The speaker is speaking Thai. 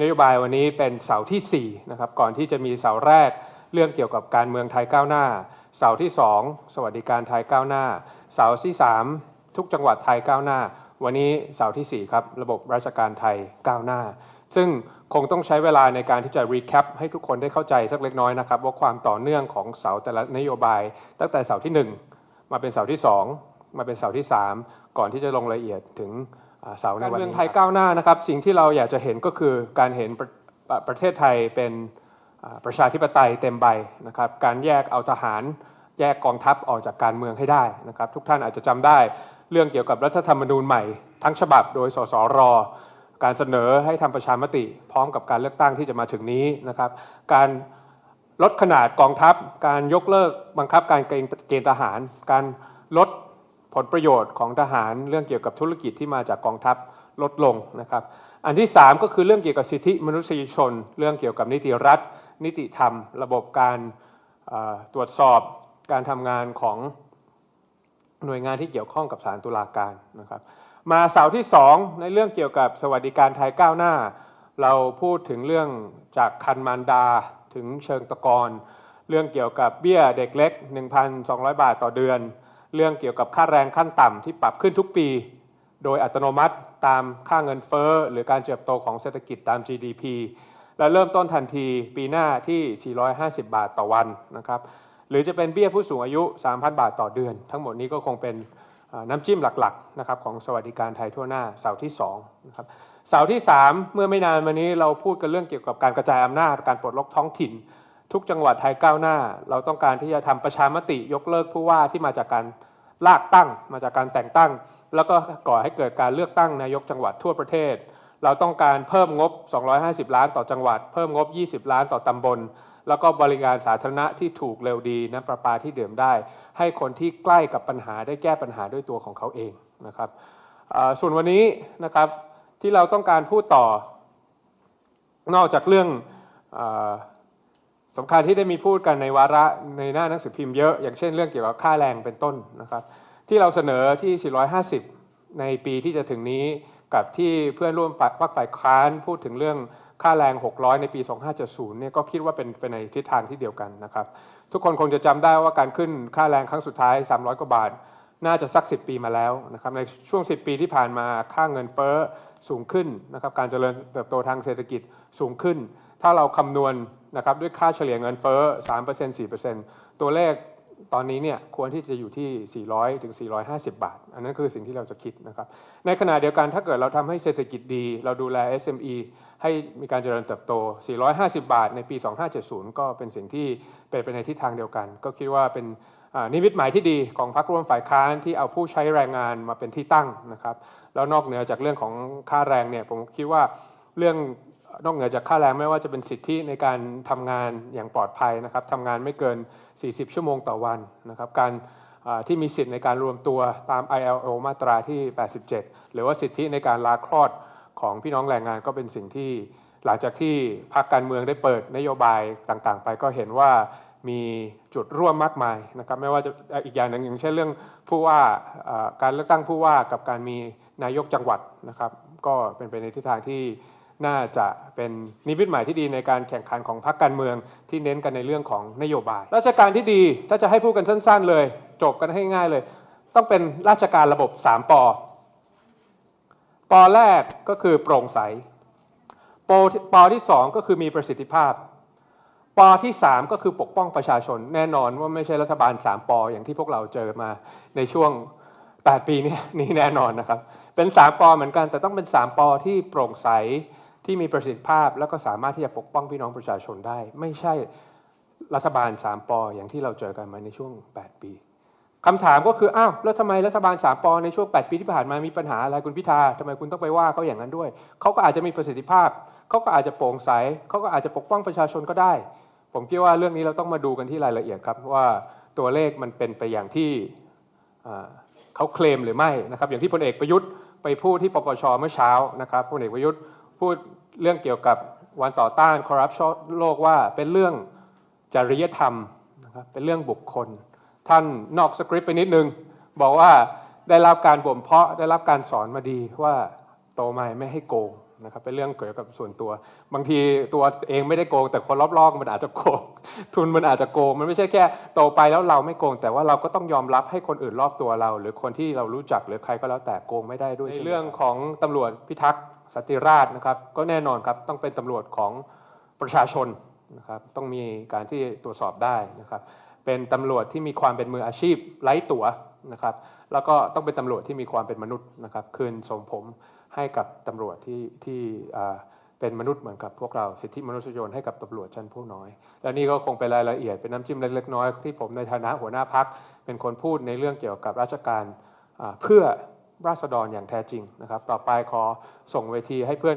นโยบายวันนี้เป็นเสาที่4นะครับก่อนที่จะมีเสาแรกเรื่องเกี่ยวกับการเมืองไทยก้าวหน้า เสาที่ 2 สวัสดิการไทยก้าวหน้า เสาที่ 3 ทุกจังหวัดไทยก้าวหน้า วันนี้เสาที่4ครับระบบราชการไทยก้าวหน้า ซึ่งคงต้องใช้เวลาในการที่จะรีแคปให้ทุกคนได้เข้าใจสักเล็กน้อยนะครับว่าความต่อเนื่องของเสาแต่ละนโยบาย ตั้งแต่เสาที่ 1 มาเป็นเสาที่ 2 มาเป็นเสาที่ 3 ก่อนที่จะลงรายละเอียดถึง เสาร์ในวันนี้การเมืองไทยก้าวหน้านะครับ สิ่งที่เราอยากจะเห็นก็คือการเห็นประประประเทศไทยเป็นอ่าประชาธิปไตยเต็มใบนะครับ การแยกเอาทหารแยกกองทัพออกจากการเมืองให้ได้นะครับ ทุกท่านอาจจะจำได้เรื่องเกี่ยวกับรัฐธรรมนูญใหม่ ทั้งฉบับโดยสสรการเสนอให้ทำประชามติพร้อมกับการเลือกตั้งที่จะมาถึงนี้นะครับ การลดขนาดกองทัพ การยกเลิกบังคับการเกณฑ์เกณฑ์ทหาร การลด ผลประโยชน์ของทหารเรื่องเกี่ยวกับธุรกิจที่มาจากกองทัพลดลงนะครับ อันที่ 3 ก็คือเรื่องเกี่ยวกับสิทธิมนุษยชน เรื่องเกี่ยวกับนิติรัฐ นิติธรรม ระบบการตรวจสอบการทำงานของหน่วยงานที่เกี่ยวข้องกับศาลตุลาการนะครับมาเสาร์ที่ 2 ในเรื่องเกี่ยวกับสวัสดิการไทยก้าวหน้า เราพูดถึงเรื่องจากคันมารดาถึงเชิงตะกอนเรื่องเกี่ยวกับเบี้ยเด็กเล็ก 1,200 บาทต่อเดือน เรื่องเกี่ยวกับค่าแรงขั้นต่ำที่ปรับขึ้นทุกปี โดยอัตโนมัติตามค่าเงินเฟ้อ หรือการเติบโตของเศรษฐกิจตาม GDP และเริ่มต้นทันทีปีหน้าที่ 450 บาทต่อวันนะครับหรือจะเป็นเบี้ยผู้สูงอายุ 3,000 บาทต่อเดือน ทั้งหมดนี้ก็คงเป็นน้ำจิ้มหลักๆนะครับของสวัสดิการไทยทั่วหน้าเสาร์ที่2นะครับเสาร์ที่ 3 เมื่อไม่นานมานี้เราพูดกันเรื่องเกี่ยวกับการกระจายอำนาจการปลดล็อกท้องถิ่น ทุกจังหวัดไทยก้าวหน้า เราต้องการที่จะทำประชามติยกเลิกผู้ว่าที่มาจากการลากตั้ง มาจากการแต่งตั้ง แล้วก็ก่อให้เกิดการเลือกตั้งนายกจังหวัดทั่วประเทศ เราต้องการเพิ่มงบ 250 ล้านต่อจังหวัด เพิ่มงบ 20 ล้านต่อตำบล แล้วก็บริการสาธารณะที่ถูกเร็วดีน้ำประปาที่ดื่มได้ ให้คนที่ใกล้กับปัญหาได้แก้ปัญหาด้วยตัวของเขาเองนะครับส่วนวันนี้นะครับที่เราต้องการพูดต่อ นอกจากเรื่องอ สำคัญที่ได้มีพูดกันในวาระในหน้าหนังสือพิมพ์เยอะ อย่างเช่นเรื่องเกี่ยวกับค่าแรงเป็นต้นนะครับ ที่เราเสนอที่ 450 ในปีที่จะถึงนี้กับที่เพื่อนร่วมฝักพรรคฝ่ายค้านพูดถึงเรื่องค่าแรง 600 ในปี 2570 เนี่ยก็คิดว่าเป็นเป็นในทิศทางที่เดียวกันนะครับ ทุกคนคงจะจำได้ว่าการขึ้นค่าแรงครั้งสุดท้าย 300 กว่าบาท น่าจะสัก 10 ปีมาแล้วนะครับในช่วง 10 ปีที่ผ่านมาค่าเงินเฟ้อสูงขึ้นนะครับการเจริญเติบโตทางเศรษฐกิจสูงขึ้น ถ้าเราคำนวณนะครับด้วยค่าเฉลี่ยเงินเฟ้อ 3% 4%ตัวเลขตอนนี้เนี่ยควรที่จะอยู่ที่ 400 ถึง 450 บาท อันนั้นคือสิ่งที่เราจะคิดนะครับ ในขณะเดียวกันถ้าเกิดเราทำให้เศรษฐกิจดี เราดูแล SME ให้มีการเจริญเติบโต 450 บาท ในปี 2570 ก็เป็นสิ่งที่เป็นไปในทิศทางเดียวกัน ก็คิดว่าเป็นนิมิตหมายที่ดีของพรรคร่วมฝ่ายค้านที่เอาผู้ใช้แรงงานมาเป็นที่ตั้งนะครับ แล้วนอกเหนือจากเรื่องของค่าแรงเนี่ยผมคิดว่าเรื่อง นอกเหนือจากค่าแรงไม่ว่าจะเป็นสิทธิในการทำงานอย่างปลอดภัยนะครับทำงานไม่เกิน 40 ชั่วโมงต่อวันนะครับ การที่มีสิทธิในการรวมตัวตาม ILO มาตราที่ 87 หรือว่าสิทธิในการลาคลอดของพี่น้องแรงงานก็เป็นสิ่งที่ หลังจากที่พรรคการเมืองได้เปิดนโยบายต่างๆ ไปก็เห็นว่ามีจุดร่วมมากมายนะครับไม่ว่าจะอีกอย่างหนึ่งอย่างเช่นเรื่องผู้ว่าการเลือกตั้งผู้ว่ากับการมีนายกจังหวัดนะครับ ก็เป็นไปในทิศทางที่ น่าจะเป็นนิมิตหมายที่ดีในการแข่งขันของพรรคการเมืองที่เน้นกันในเรื่องของนโยบาย ราชการที่ดีถ้าจะให้พูดกันสั้น ๆ เลย จบกันให้ง่ายเลย ต้องเป็นราชการระบบ 3ปอปอแรกก็คือโปร่งใสปอปอที่สองก็คือมีประสิทธิภาพปอที่ 3 ก็คือปกป้องประชาชนแน่นอนว่าไม่ใช่รัฐบาล 3ปออย่างที่พวกเราเจอมาในช่วง 8 ปีนี้นี้แน่นอนนะครับ เป็น 3ปอเหมือนกันแต่ต้องเป็น 3ปอที่โปร่งใส ที่มีประสิทธิภาพแล้วก็สามารถที่จะปกป้องพี่น้องประชาชนได้ ไม่ใช่รัฐบาล 3ปออย่างที่เราเจอกันมาในช่วง 8 ปีคำถามก็คืออ้าวแล้วทำไมรัฐบาล 3ปอในช่วง 8 ปีที่ผ่านมามีปัญหาอะไรคุณพิธาทำไมคุณต้องไปว่าเขาอย่างนั้นด้วยเขาก็อาจจะมีประสิทธิภาพเขาก็อาจจะโปร่งใสเขาก็อาจจะปกป้องประชาชนก็ได้ ผมคิดว่าเรื่องนี้เราต้องมาดูกันที่รายละเอียดครับว่าตัวเลขมันเป็นไปอย่างที่เขาเคลมหรือไม่นะครับอย่างที่พลเอกประยุทธ์ไปพูดที่ปปชเมื่อเช้านะครับพลเอกประยุทธ์ พูดเรื่องเกี่ยวกับวันต่อต้านคอร์รัปชันโลกว่าเป็นเรื่องจริยธรรมนะครับเป็นเรื่องบุคคล ท่านนอกสคริปต์ไปนิดนึง บอกว่าได้รับการบ่มเพาะได้รับการสอนมาดีว่าโตมาไม่ให้โกงนะครับเป็นเรื่องเกี่ยวกับส่วนตัว บางทีตัวเองไม่ได้โกง แต่คนรอบๆมันอาจจะโกง ทุนมันอาจจะโกง มันไม่ใช่แค่โตไปแล้วเราไม่โกง แต่ว่าเราก็ต้องยอมรับให้คนอื่นรอบตัวเรา หรือคนที่เรารู้จักหรือใครก็แล้วแต่โกงไม่ได้ด้วยในเรื่องของตำรวจพิทักษ์ สันติราษฎร์นะครับ ก็แน่นอนครับต้องเป็นตำรวจของประชาชนนะครับต้องมีการที่ตรวจสอบได้นะครับเป็นตำรวจที่มีความเป็นมืออาชีพไร้ตัวนะครับแล้วก็ต้องเป็นตำรวจที่มีความเป็นมนุษย์นะครับคืนทรงผมให้กับตำรวจที่ที่เป็นมนุษย์เหมือนกับพวกเราสิทธิมนุษยชนให้กับตำรวจชั้นผู้น้อย และนี่ก็คงเป็นรายละเอียดเป็นน้ำจิ้มเล็กๆน้อยที่ผมในฐานะหัวหน้าพักเป็นคนพูดในเรื่องเกี่ยวกับราชการเพื่อ ราษฎรอย่างแท้จริงนะครับ ต่อไปขอส่งเวทีให้เพื่อน